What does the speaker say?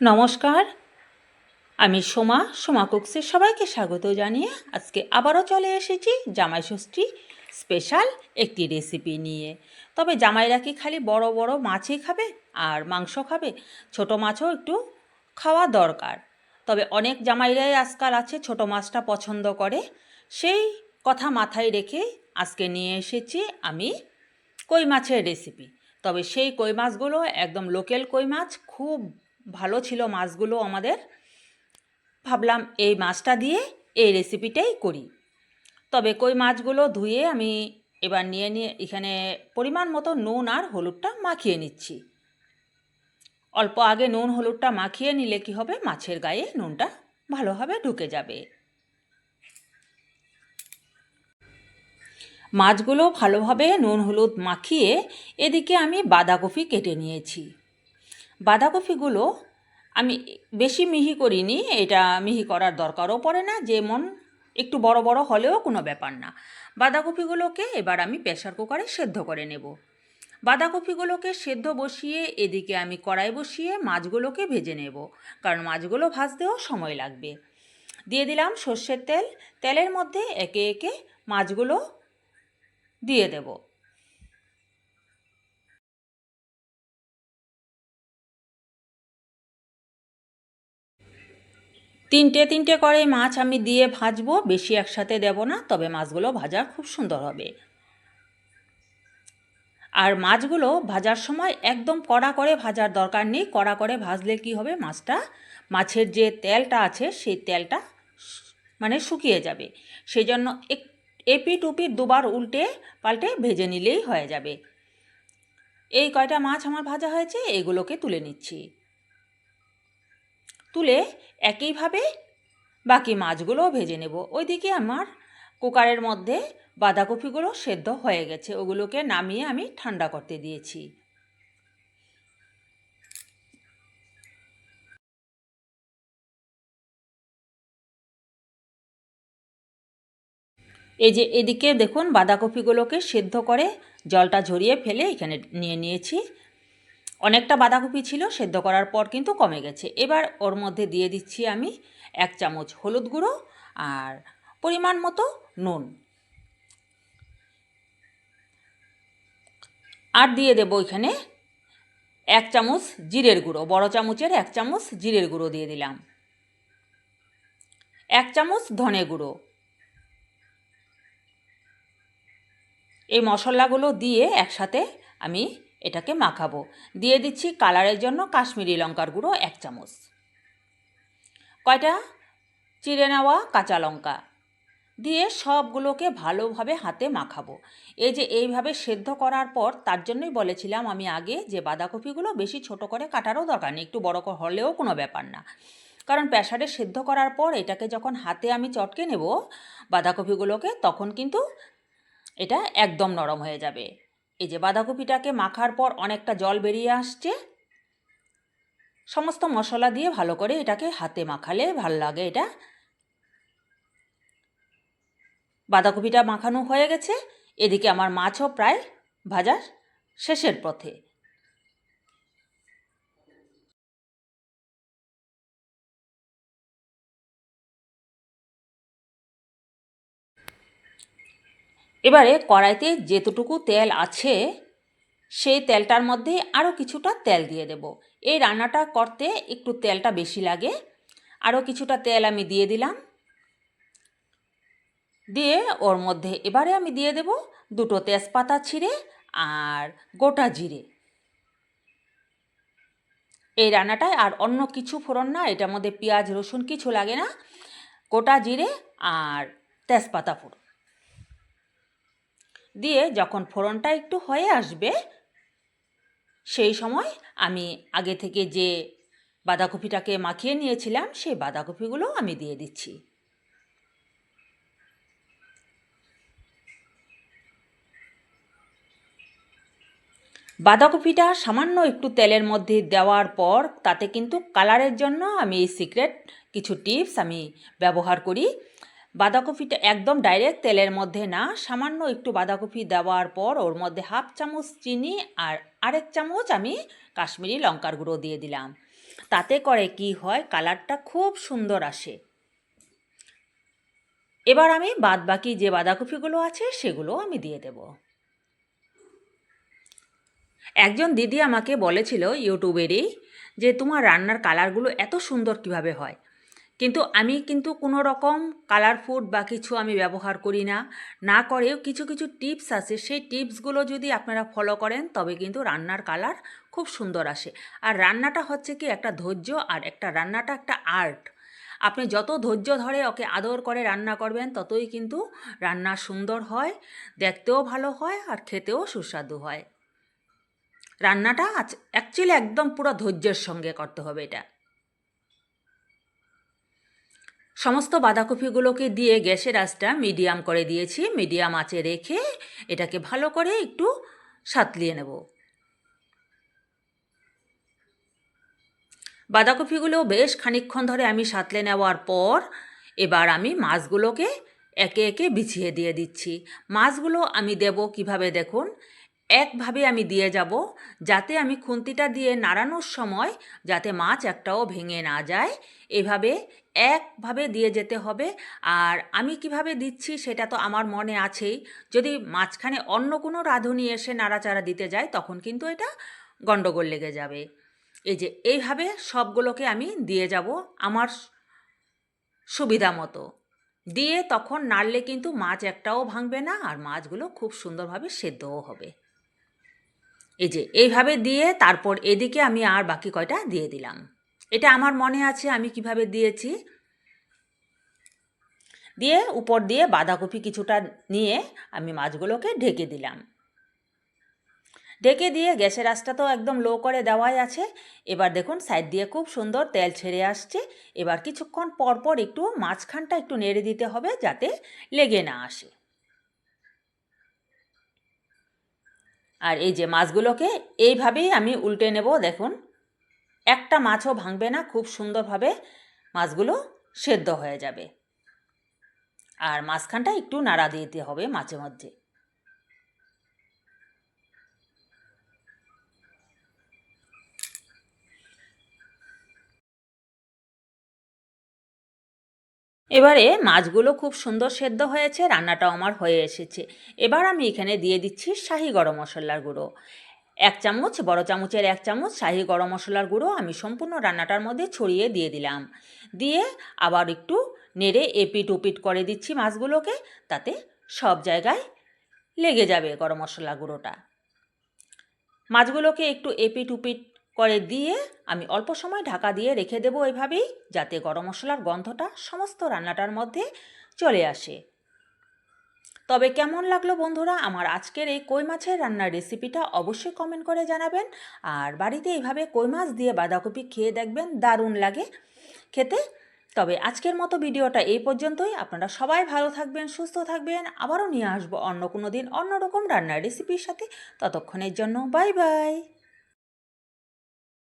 নমস্কার। আমি সোমা সোমা কুকসের সবাইকে স্বাগত জানিয়ে আজকে আবারও চলে এসেছি জামাই ষষ্ঠী স্পেশাল একটি রেসিপি নিয়ে। তবে জামাইরা কি খালি বড় বড় মাছই খাবে আর মাংস খাবে? ছোট মাছও একটু খাওয়া দরকার। তবে অনেক জামাইরাই আজকাল আছে ছোট মাছটা পছন্দ করে। সেই কথা মাথায় রেখে আজকে নিয়ে এসেছি আমি কই মাছের রেসিপি। তবে সেই কই মাছগুলো একদম লোকাল কই মাছ, খুব ভালো ছিল মাছগুলো আমাদের। ভাবলাম এই মাছটা দিয়ে এই রেসিপিটাই করি। তবে কই মাছগুলো ধুয়ে আমি এবার নিয়ে নিয়ে এখানে পরিমাণ মতো নুন আর হলুদটা মাখিয়ে নিচ্ছি। অল্প আগে নুন হলুদটা মাখিয়ে নিলে কি হবে? মাছের গায়ে নুনটা ভালোভাবে ঢুকে যাবে। মাছগুলো ভালোভাবে নুন হলুদ মাখিয়ে এদিকে আমি বাঁধাকপি কেটে নিয়েছি। বাঁধাকপিগুলো আমি বেশি মিহি করিনি, এটা মিহি করার দরকারও পড়ে না যেমন একটু বড় বড় হলেও কোনো ব্যাপার না। বাঁধাকপিগুলোকে এবার আমি প্রেশার কুকারে সেদ্ধ করে নেব। বাঁধাকপিগুলোকে সেদ্ধ বসিয়ে এদিকে আমি কড়াই বসিয়ে মাছগুলোকে ভেজে নেব, কারণ মাছগুলো ভাজতেও সময় লাগবে। দিয়ে দিলাম সর্ষের তেল, তেলের মধ্যে একে একে মাছগুলো দিয়ে দেবো। তিনটে তিনটে করে মাছ আমি দিয়ে ভাজবো, বেশি একসাথে দেব না, তবে মাছগুলো ভাজা খুব সুন্দর হবে। আর মাছগুলো ভাজার সময় একদম কড়া করে ভাজার দরকার নেই, কড়া করে ভাজলে কি হবে মাছটা? মাছের যে তেলটা আছে, সেই তেলটা মানে শুকিয়ে যাবে। সেই জন্য এক এপি টুপি দুবার উল্টে পাল্টে ভেজে নিলেই হয়ে যাবে। এই কয়টা মাছ আমার ভাজা হয়েছে, এগুলোকে তুলে নিচ্ছি। তুলে একইভাবে বাকি মাছগুলোও ভেজে নেব। ওইদিকে আমার কুকারের মধ্যে বাঁধাকপিগুলো সেদ্ধ হয়ে গেছে। ওগুলোকে নামিয়ে আমি ঠান্ডা করতে দিয়েছি। এই যে এদিকে দেখুন, বাঁধাকপিগুলোকে সেদ্ধ করে জলটা ঝরিয়ে ফেলে এখানে নিয়ে নিয়েছি। অনেকটা বাঁধাকপি ছিল, সেদ্ধ করার পর কিন্তু কমে গেছে। এবার ওর মধ্যে দিয়ে দিচ্ছি আমি এক চামচ হলুদ গুঁড়ো আর পরিমাণ মতো নুন। আর দিয়ে দেবো এখানে এক চামচ জিরের গুঁড়ো, বড় চামচের এক চামচ জিরের গুঁড়ো দিয়ে দিলাম। এক চামচ ধনে গুঁড়ো। এই মশলাগুলো দিয়ে একসাথে আমি এটাকে মাখাবো। দিয়ে দিচ্ছি কালারের জন্য কাশ্মীরি লঙ্কার গুঁড়ো এক চামচ। কয়টা? চিড়ে নেওয়া কাঁচা লঙ্কা। দিয়ে সবগুলোকে ভালোভাবে হাতে মাখাবো। এই যে এইভাবে সেদ্ধ করার পর তার জন্যই বলেছিলাম আমি আগে যে বাঁধাকপিগুলো বেশি ছোট করে কাটারও দরকার নেই, একটু বড় হলেও কোনো ব্যাপার না। কারণ প্রেশারে সেদ্ধ করার পর এটাকে যখন হাতে আমি চটকে নেব বাঁধাকপিগুলোকে, তখন কিন্তু এটা একদম নরম হয়ে যাবে। এই যে বাঁধাকপিটাকে মাখার পর অনেকটা জল বেরিয়ে আসছে। সমস্ত মশলা দিয়ে ভালো করে এটাকে হাতে মাখালে ভালো লাগে এটা। বাঁধাকপিটা মাখানো হয়ে গেছে। এদিকে আমার মাছও প্রায় ভাজার শেষের পথে। এবারে কড়াইতে যেতটুকু তেল আছে, সেই তেলটার মধ্যে আরও কিছুটা তেল দিয়ে দেব। এই রান্নাটা করতে একটু তেলটা বেশি লাগে। আরও কিছুটা তেল আমি দিয়ে দিলাম। দিয়ে ওর মধ্যে এবারে আমি দিয়ে দেব দুটো তেজপাতা ছিঁড়ে আর গোটা জিরে। এই রান্নাটায় আর অন্য কিছু ফোড়ন না, এটার মধ্যে পেঁয়াজ, রসুন কিছু লাগে না। গোটা জিরে আর তেজপাতা ফোড়ন। দিয়ে যখন ফোড়নটা একটু হয়ে আসবে, সেই সময় আমি আগে থেকে যে বাঁধাকপিটাকে মাখিয়ে নিয়েছিলাম, সেই বাঁধাকপিগুলো আমি দিয়ে দিচ্ছি। বাঁধাকপিটা সামান্য একটু তেলের মধ্যে দেওয়ার পর, তাতে কিন্তু কালারের জন্য আমি এই সিক্রেট কিছু টিপস আমি ব্যবহার করি। বাঁধাকপিটা একদম ডাইরেক্ট তেলের মধ্যে না, সামান্য একটু বাঁধাকপি দেওয়ার পর ওর মধ্যে হাফ চামচ চিনি আর আরেক চামচ আমি কাশ্মীরি লঙ্কার গুঁড়ো দিয়ে দিলাম। তাতে করে কি হয়, কালারটা খুব সুন্দর আসে। এবার আমি বাদ বাকি যে বাঁধাকপিগুলো আছে সেগুলো আমি দিয়ে দেব। একজন দিদি আমাকে বলেছিল ইউটিউবেরই যে, তোমার রান্নার কালারগুলো এত সুন্দর কীভাবে হয়? কিন্তু আমি কিন্তু কোনো রকম কালার ফুড বা কিছু আমি ব্যবহার করি না। না করেও কিছু কিছু টিপস আছে। সেই টিপসগুলো যদি আপনারা ফলো করেন, তবে কিন্তু রান্নার কালার খুব সুন্দর আসে। আর রান্নাটা হচ্ছে কি একটা ধৈর্য আর একটা রান্নাটা একটা আর্ট আপনি যত ধৈর্য ধরে ওকে আদর করে রান্না করবেন, ততই কিন্তু রান্না সুন্দর হয়, দেখতেও ভালো হয় আর খেতেও সুস্বাদু হয়। রান্নাটা অ্যাকচুয়ালি একদম পুরো ধৈর্যের সঙ্গে করতে হবে এটা। সমস্ত বাঁধাকপিগুলোকে দিয়ে গ্যাসের আঁচটা মিডিয়াম করে দিয়েছি। মিডিয়াম আঁচে রেখে এটাকে ভালো করে একটু সাতলিয়ে নেব। বাঁধাকপিগুলো বেশ খানিকক্ষণ ধরে আমি সাতলে নেওয়ার পর এবার আমি মাছগুলোকে একে একে বিছিয়ে দিয়ে দিচ্ছি। মাছগুলো আমি দেব কীভাবে দেখুন। একভাবে আমি দিয়ে যাব, যাতে আমি খুন্তিটা দিয়ে নাড়ানোর সময় যাতে মাছ একটাও ভেঙে না যায়। এভাবে একভাবে দিয়ে যেতে হবে। আর আমি কীভাবে দিচ্ছি সেটা তো আমার মনে আছেই। যদি মাঝখানে অন্য কোনো রাঁধুনি এসে নাড়াচাড়া দিতে যায়, তখন কিন্তু এটা গণ্ডগোল লেগে যাবে। এই যে, এইভাবে সবগুলোকে আমি দিয়ে যাব আমার সুবিধা মতো। দিয়ে তখন নাড়লে কিন্তু মাছ একটাও ভাঙবে না, আর মাছগুলো খুব সুন্দরভাবে সেদ্ধও হবে। এই যে, এইভাবে দিয়ে তারপর এদিকে আমি আর বাকি কয়টা দিয়ে দিলাম। এটা আমার মনে আছে আমি কীভাবে দিয়েছি। দিয়ে উপর দিয়ে বাঁধাকপি কিছুটা নিয়ে আমি মাছগুলোকে ঢেকে দিলাম। ঢেকে দিয়ে গ্যাসের আঁচটা তো একদম লো করে দেওয়াই আছে। এবার দেখুন, সাইড দিয়ে খুব সুন্দর তেল ছেড়ে আসছে। এবার কিছুক্ষণ পর পর একটু মাঝখানটা একটু নেড়ে দিতে হবে যাতে লেগে না আসে। আর এই যে মাছগুলোকে এইভাবেই আমি উল্টে নেব, দেখুন। একটা মাছও ভাঙবে না, খুব সুন্দরভাবে মাছগুলো সেদ্ধ হয়ে যাবে। আর মাঝখানটা একটু নাড়া দিতে হবে মাঝে মধ্যে। এবারে মাছগুলো খুব সুন্দর সেদ্ধ হয়েছে, রান্নাটাও আমার হয়ে এসেছে। এবার আমি এখানে দিয়ে দিচ্ছি শাহি গরম মশলার গুঁড়ো। এক চামচ, বড় চামচের এক চামচ শাহি গরম মশলার গুঁড়ো আমি সম্পূর্ণ রান্নাটার মধ্যে ছড়িয়ে দিয়ে দিলাম। দিয়ে আবার একটু নেড়ে এপিট উপিট করে দিচ্ছি মাছগুলোকে, তাতে সব জায়গায় লেগে যাবে গরম মশলা গুঁড়োটা। মাছগুলোকে একটু এপিট উপিট করে দিয়ে আমি অল্প সময় ঢাকা দিয়ে রেখে দেবো এভাবেই, যাতে গরম মশলার গন্ধটা সমস্ত রান্নাটার মধ্যে চলে আসে। তবে কেমন লাগল বন্ধুরা আমার আজকের এই কই মাছের রান্নার রেসিপিটা অবশ্যই কমেন্ট করে জানাবেন। আর বাড়িতে এইভাবে কই মাছ দিয়ে বাঁধাকপি খেয়ে দেখবেন দারুণ লাগে খেতে। তবে আজকের মতো ভিডিওটা এই পর্যন্তই। আপনারা সবাই ভালো থাকবেন, সুস্থ থাকবেন। আবারও নিয়ে আসব অন্য কোনো দিন অন্যরকম রান্নার রেসিপির সাথে। ততক্ষণের জন্য বাই বাই।